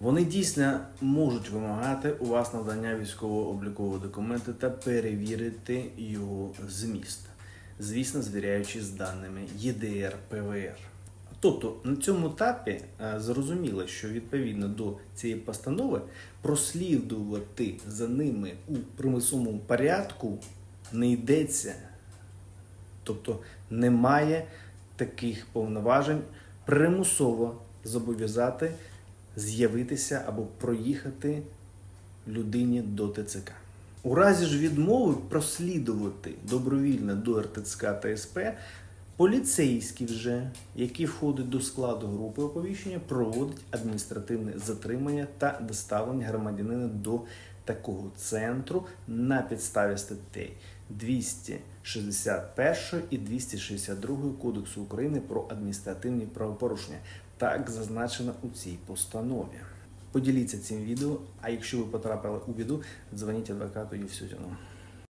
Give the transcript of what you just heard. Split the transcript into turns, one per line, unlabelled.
Вони дійсно можуть вимагати у вас надання військово-облікового документу та перевірити його зміст, звісно, звіряючи з даними ЄДР ПВР. Тобто на цьому етапі е, зрозуміло, що відповідно до цієї постанови прослідувати за ними у примусовому порядку не йдеться. Тобто немає таких повноважень примусово зобов'язати з'явитися або проїхати людині до ТЦК. У разі ж відмови прослідувати добровільно до РТЦК та СП, поліцейські вже, які входять до складу групи оповіщення, проводять адміністративне затримання та доставлення громадянина до такого центру на підставі статей 261 і 262 Кодексу України про адміністративні правопорушення. Так зазначено у цій постанові. Поділіться цим відео, а якщо ви потрапили у біду, дзвоніть адвокату Євсютіну.